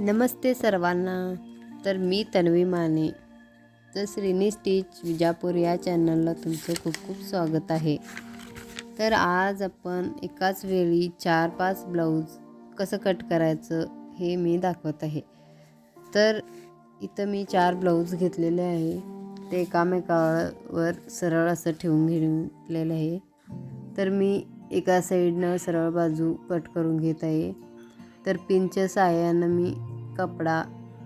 नमस्ते सर्वांना. तर मी तन्वी माने. तर श्रीनी स्टीच विजापूर या चॅनलला तुमचं खूप खूप स्वागत आहे. तर आज आपण एकाच वेळी चार पाच ब्लाऊज कसं कट करायचं हे मी दाखवत आहे. तर इथं मी चार ब्लाऊज घेतलेले आहे. ते एकामेकावर सरळ असं ठेवून घेतलेलं आहे. तर मी एका साईडनं सरळ बाजू कट करून घेत आहे. तर पिनच्या साह्यानं मी कपडा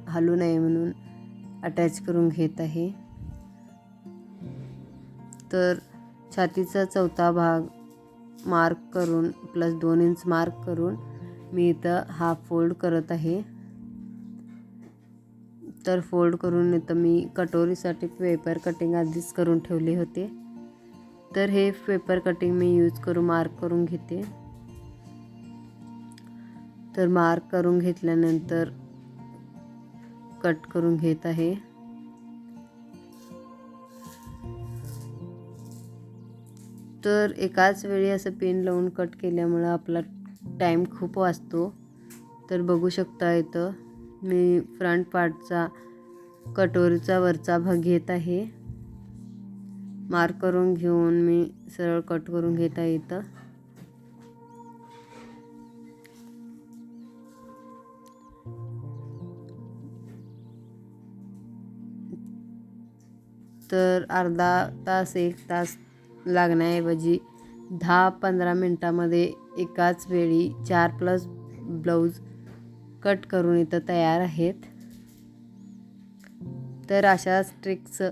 हलू नये म्हणून अटॅच करून घेत आहे. तर छातीचा चौथा भाग मार्क करून प्लस दोन इंच मार्क करून मी इथं हाफ फोल्ड करत आहे. तर फोल्ड करून इथं मी कटोरीसाठी पेपर कटिंग आधीच करून ठेवले होते. तर हे पेपर कटिंग मी यूज करून मार्क करून घेते. तर मार्क करून घेतल्यानंतर कट करून घेत आहे. तर एकाच वेळी असं पेन लावून कट केल्यामुळं आपला टाईम खूप वाचतो. तर बघू शकता इथं मी फ्रंट पार्टचा कटोरीचा वरचा भाग घेत आहे. मार्क करून घेऊन मी सरळ कट करून घेता येतं तर अर्धा तास एक तास लागण्याऐवजी दहा पंधरा मिनटामध्ये एकाच वेळी चार प्लस ब्लाऊज कट करून इथं तयार आहेत. तर अशाच ट्रिक्स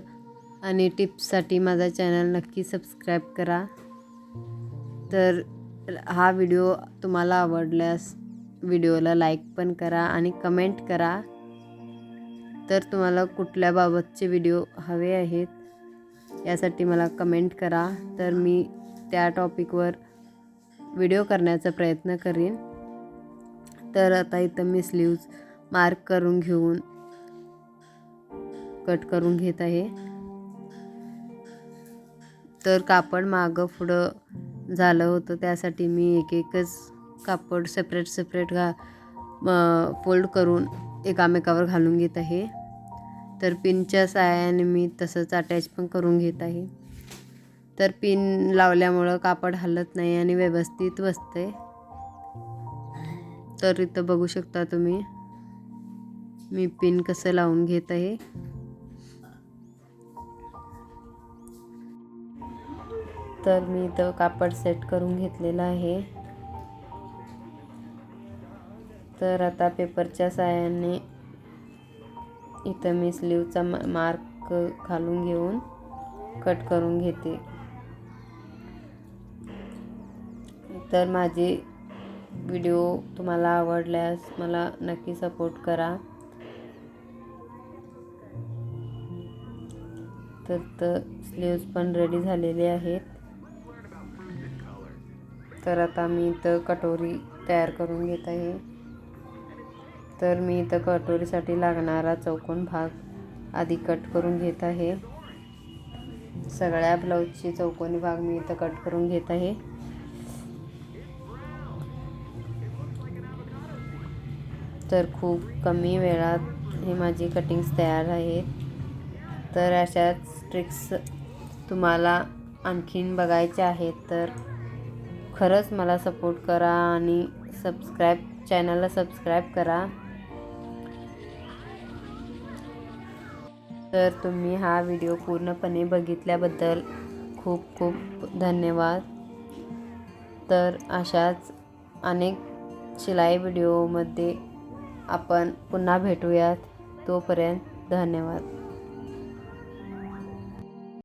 आणि टिप्ससाठी माझा चॅनल नक्की सबस्क्राईब करा. तर हा व्हिडिओ तुम्हाला आवडल्यास व्हिडिओला लाईक पण करा आणि कमेंट करा. तर तुम्हाला कुठल्या बाबतचे व्हिडिओ हवे आहेत यासाठी मला कमेंट करा. तर मी त्या टॉपिकवर व्हिडिओ करण्याचा प्रयत्न करेन. तर आता इथं मी स्लीव्ज मार्क करून घेऊन कट करून घेत आहे. तर कापड मागं पुढं झालं होतं त्यासाठी मी एक एकच कापड सेपरेट सेपरेट घा फोल्ड करून एकामेकावर घालून घेत आहे. तर पिनच्या सहाय्याने मी तसंच अटॅच पण करून घेत आहे. तर पिन लावल्यामुळं कापड हलत नाही आणि व्यवस्थित बसते तर इथं बघू शकता तुम्ही मी पिन कसं लावून घेत आहे. तर मी इथं कापड सेट करून घेतलेलं आहे. तर आता पेपरच्या सहाय्याने इथं मी स्लीवचा मार्क घालून घेऊन कट करून घेते. तर माझे व्हिडिओ तुम्हाला आवडल्यास मला नक्की सपोर्ट करा. तर तर स्लीव्ज पण रेडी झालेले आहेत. तर आता मी इथं कटोरी तयार करून घेत आहे. तर मी इथं कटोरीसाठी लागणारा चौकोन भाग आधी कट करून घेत आहे. सगळ्या ब्लाऊजची चौकोनी भाग मी इथं कट करून घेत आहे. तर खूप कमी वेळात हे माझी कटिंग्स तयार आहेत. तर अशाच ट्रिक्स तुम्हाला आणखीन बघायचे आहेत तर खरंच मला सपोर्ट करा आणि सबस्क्राईब चॅनलला सबस्क्राईब करा. तर तुम्ही हा व्हिडिओ पूर्णपणे बघितल्याबद्दल खूप खूप धन्यवाद. तर अशाच अनेक शिलाई व्हिडिओमध्ये आपण पुन्हा भेटूयात. तोपर्यंत धन्यवाद.